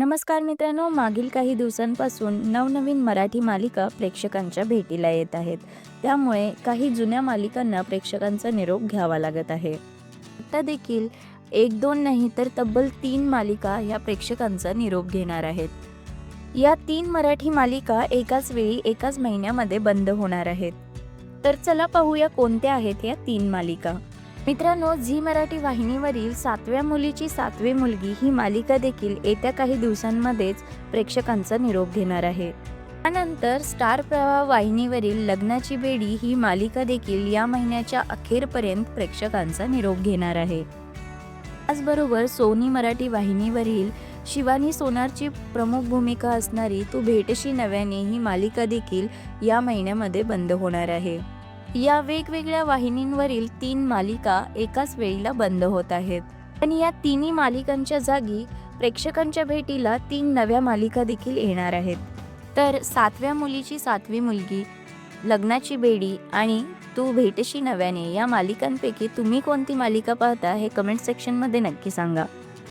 नमस्कार मित्रांनो मागील काही दिवसांपासून नवनवीन मराठी मालिका प्रेक्षकांच्या भेटीला येत आहेत. त्यामुळे काही जुन्या मालिकांना प्रेक्षकांचा निरोप घ्यावा लागत आहे. आता देखील एक दोन नाही तर तब्बल तीन मालिका या प्रेक्षकांचा निरोप घेणार आहेत. या तीन मराठी मालिका एकाच वेळी एकाच महिन्यामध्ये बंद होणार आहेत. तर चला पाहूया कोणत्या आहेत या तीन मालिका. मित्रांनो झी मराठी वाहिनीवरील सातव्या मुलीची सातवी मुलगी ही मालिका देखील येत्या काही दिवसांमध्येच प्रेक्षकांचा निरोप घेणार आहे. त्यानंतर स्टार प्रवाह वाहिनीवरील लग्नाची बेडी ही मालिका देखील या महिन्याच्या अखेरपर्यंत प्रेक्षकांचा निरोप घेणार आहे. त्याचबरोबर सोनी मराठी वाहिनीवरील शिवानी सोनारची प्रमुख भूमिका असणारी तू भेटशी नव्याने ही मालिका देखील या महिन्यामध्ये बंद होणार आहे. या वेगवेगळ्या वाहिनींवरील तीन मालिका एकाच वेळीला बंद होत आहेत. पण या तिन्ही मालिकांच्या जागी प्रेक्षकांच्या भेटीला तीन नव्या मालिका देखील येणार आहेत. तर सातव्या मुलीची सातवी मुलगी लग्नाची बेडी आणि तू भेटशी नव्याने या मालिकांपैकी तुम्ही कोणती मालिका पाहता हे कमेंट सेक्शनमध्ये नक्की सांगा.